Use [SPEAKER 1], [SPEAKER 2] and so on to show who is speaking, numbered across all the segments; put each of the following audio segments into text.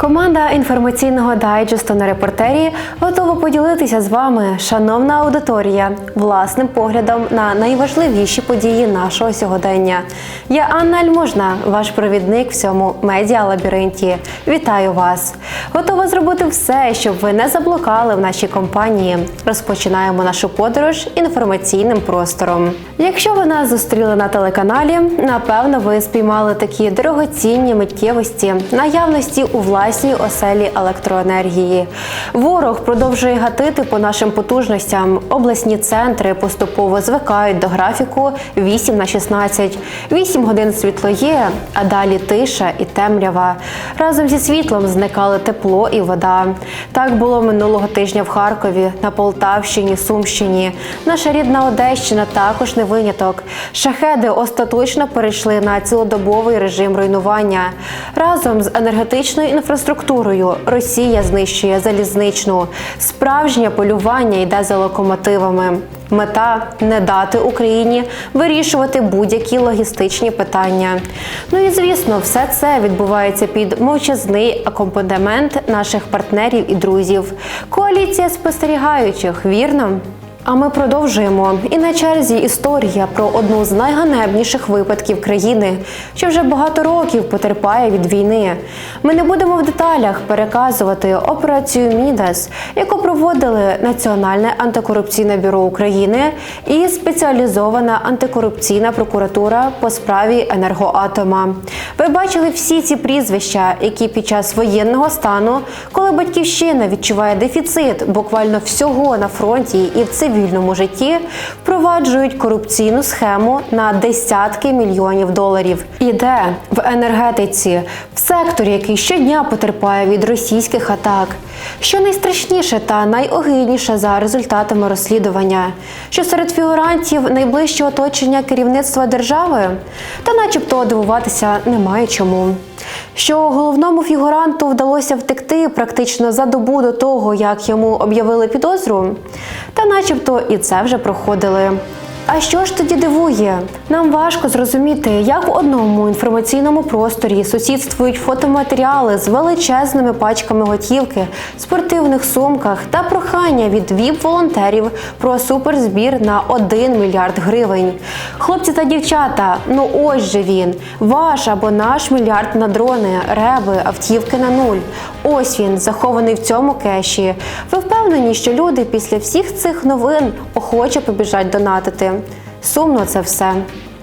[SPEAKER 1] Команда інформаційного дайджесту на репортері готова поділитися з вами, шановна аудиторія, власним поглядом на найважливіші події нашого сьогодення. Я Анна Альможна, ваш провідник в цьому медіалабіринті. Вітаю вас! Готова зробити все, щоб ви не заблукали в нашій компанії. Розпочинаємо нашу подорож інформаційним простором. Якщо ви нас зустріли на телеканалі, напевно, ви спіймали такі дорогоцінні миттєвості наявності у власній оселі електроенергії. Ворог продовжує гатити по нашим потужностям. Обласні центри поступово звикають до графіку 8 на 16. 8 годин світло є, а далі тиша і темрява. Разом зі світлом зникали тепло і вода. Так було минулого тижня в Харкові, на Полтавщині, Сумщині. Наша рідна Одещина також не виняток. Шахеди остаточно перейшли на цілодобовий режим руйнування. Разом з енергетичною інфраструктурою Росія знищує залізничну. Справжнє полювання йде за локомотивами. Мета не дати Україні вирішувати будь-які логістичні питання. Ну і звісно, все це відбувається під мовчазний акомпанемент наших партнерів і друзів. Коаліція спостерігаючих, вірно. А ми продовжуємо. І на черзі історія про одну з найганебніших випадків країни, що вже багато років потерпає від війни. Ми не будемо в деталях переказувати операцію Мідас, яку проводили Національне антикорупційне бюро України і спеціалізована антикорупційна прокуратура по справі енергоатома. Ви бачили всі ці прізвища, які під час воєнного стану, коли батьківщина відчуває дефіцит буквально всього на фронті і в цивільному житті, впроваджують корупційну схему на десятки мільйонів доларів. Іде в енергетиці, в секторі, який щодня потерпає від російських атак. Що найстрашніше та найогидніше за результатами розслідування, що серед фігурантів найближче оточення керівництва держави, та начебто дивуватися немає чому. Що головному фігуранту вдалося втекти практично за добу до того, як йому об'явили підозру, та начебто і це вже проходили. А що ж тоді дивує? Нам важко зрозуміти, як в одному інформаційному просторі сусідствують фотоматеріали з величезними пачками готівки, спортивних сумках та прохання від ВІП-волонтерів про суперзбір на 1 мільярд гривень. Хлопці та дівчата, ну ось же він, ваш або наш мільярд на дрони, реби, автівки на нуль. Ось він, захований в цьому кеші. Ви впевнені, що люди після всіх цих новин охоче побіжать донатити? Сумно це все.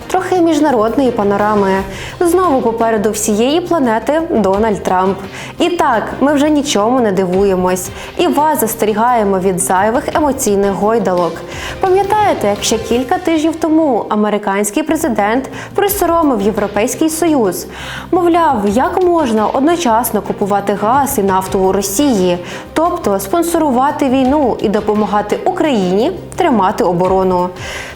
[SPEAKER 1] Трохи міжнародної панорами. Знову попереду всієї планети Дональд Трамп. І так, ми вже нічому не дивуємось. І вас застерігаємо від зайвих емоційних гойдалок. Пам'ятаєте, як ще кілька тижнів тому американський президент присоромив Європейський Союз? Мовляв, як можна одночасно купувати газ і нафту у Росії, тобто спонсорувати війну і допомагати Україні тримати оборону.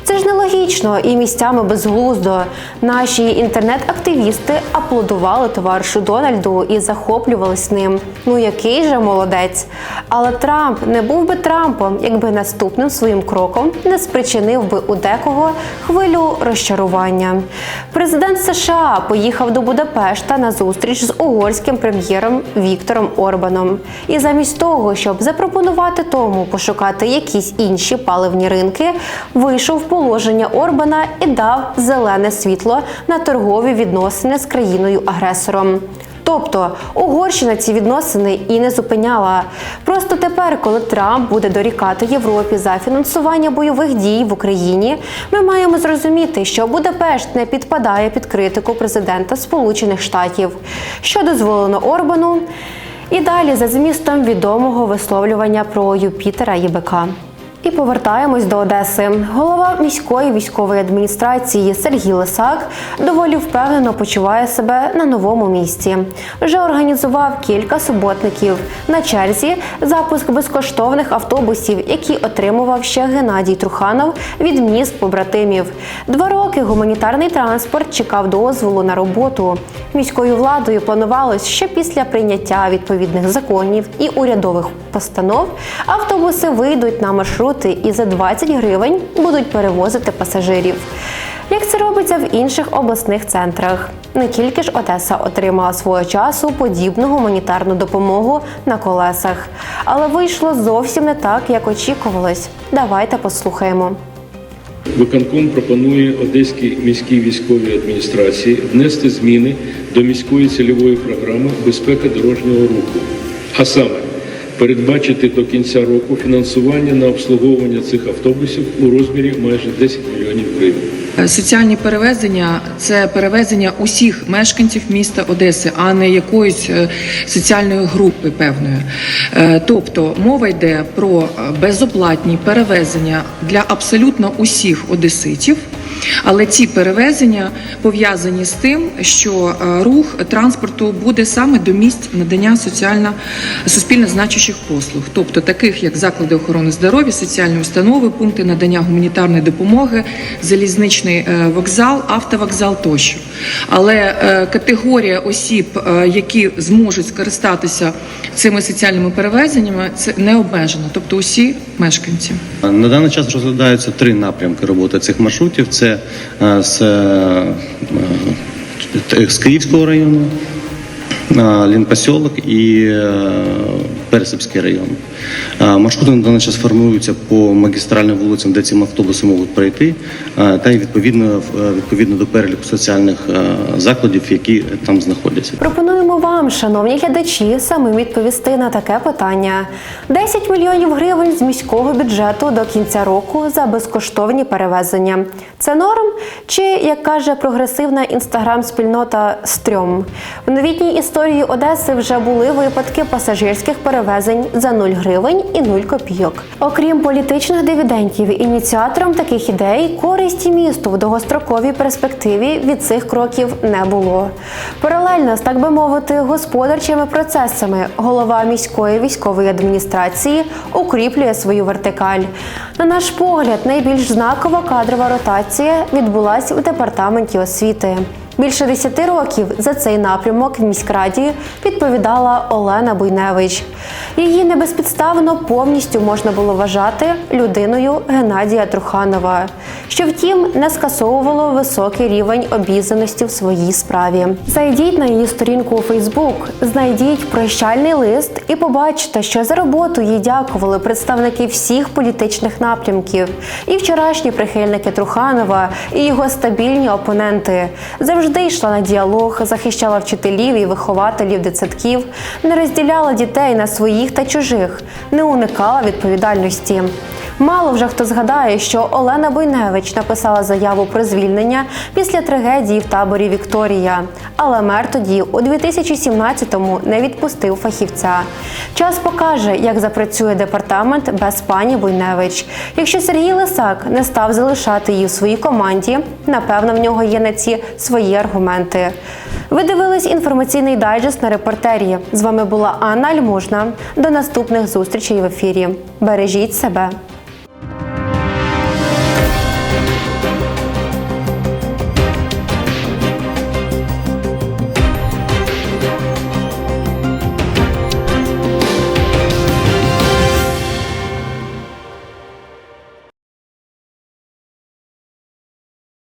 [SPEAKER 1] Це ж нелогічно і місцями безглуздо. Наші інтернет-активісти аплодували товаришу Дональду і захоплювались ним. Ну який же молодець. Але Трамп не був би Трампом, якби наступним своїм кроком не спричинив би у декого хвилю розчарування. Президент США поїхав до Будапешта на зустріч з угорським прем'єром Віктором Орбаном. І замість того, щоб запропонувати тому пошукати якісь інші паливні ринки, вийшов положення Орбана і дав зелене світло на торгові відносини з країною-агресором. Тобто Угорщина ці відносини і не зупиняла. Просто тепер, коли Трамп буде дорікати Європі за фінансування бойових дій в Україні, ми маємо зрозуміти, що Будапешт не підпадає під критику президента Сполучених Штатів, що дозволено Орбану. І далі за змістом відомого висловлювання про Юпітера ЄБК. І повертаємось до Одеси. Голова міської військової адміністрації Сергій Лисак доволі впевнено почуває себе на новому місці. Вже організував кілька суботників. На черзі запуск безкоштовних автобусів, які отримував ще Геннадій Труханов від міст побратимів. Два роки гуманітарний транспорт чекав дозволу на роботу. Міською владою планувалось, що після прийняття відповідних законів і урядових постанов автобуси вийдуть на маршрути і за 20 гривень будуть перевозити пасажирів. як це робиться в інших обласних центрах. Не тільки ж Одеса отримала свого часу подібну гуманітарну допомогу на колесах, але вийшло зовсім не так, як очікувалось. Давайте послухаємо.
[SPEAKER 2] Виконком пропонує Одеській міській військовій адміністрації внести зміни до міської цільової програми безпека дорожнього руху, а саме передбачити до кінця року фінансування на обслуговування цих автобусів у розмірі майже 10 мільйонів гривень.
[SPEAKER 3] Е, Соціальні перевезення це перевезення усіх мешканців міста Одеси, а не якоїсь е, соціальної групи певної. Е, Тобто мова йде про безоплатні перевезення для абсолютно усіх одеситів. Але ці перевезення пов'язані з тим, що е, рух транспорту буде саме до місць надання соціально суспільно значущих послуг, тобто таких як заклади охорони здоров'я, соціальні установи, пункти надання гуманітарної допомоги, залізничний е, вокзал, автовокзал тощо. Але е, категорія осіб, е, які зможуть скористатися цими соціальними перевезеннями, це не обмежено, тобто усі мешканці.
[SPEAKER 4] На даний час розглядаються три напрямки роботи цих маршрутів: це е, з, з Київського району, Лінпосьолок і Пересипський район. Маршрути на даний час формуються по магістральним вулицям, де ці автобуси можуть пройти, та й відповідно відповідно до переліку соціальних закладів, які там знаходяться.
[SPEAKER 1] Пропонуємо вам, шановні глядачі, самим відповісти на таке питання: 10 мільйонів гривень з міського бюджету до кінця року за безкоштовні перевезення. Це норм? Чи як каже прогресивна інстаграм-спільнота Стрьом? В новітній історії Одеси вже були випадки пасажирських перевезень за 0 гривень і 0 копійок. Окрім політичних дивідендів, ініціатором таких ідей користі місту в довгостроковій перспективі від цих кроків не було. Паралельно з так би мовити господарчими процесами голова міської військової адміністрації укріплює свою вертикаль. На наш погляд, найбільш знакова кадрова ротація відбулася в департаменті освіти. Більше 10 років за цей напрямок в міськраді відповідала Олена Буйневич. Її небезпідставно повністю можна було вважати людиною Геннадія Труханова, що втім не скасовувало високий рівень обізнаності в своїй справі. Зайдіть на її сторінку у Фейсбук, знайдіть прощальний лист і побачите, що за роботу їй дякували представники всіх політичних напрямків, і вчорашні прихильники Труханова, і його стабільні опоненти. Завжди йшла на діалог, захищала вчителів і вихователів дитсадків, не розділяла дітей на своїх та чужих, не уникала відповідальності. Мало вже хто згадає, що Олена Буйневич написала заяву про звільнення після трагедії в таборі Вікторія. Але мер тоді у 2017-му не відпустив фахівця. Час покаже, як запрацює департамент без пані Буйневич. Якщо Сергій Лисак не став залишати її у своїй команді, напевно, в нього є на ці свої аргументи. Ви дивились інформаційний дайджест на репортері. З вами була Анна Альмужна. До наступних зустрічей в ефірі. Бережіть себе.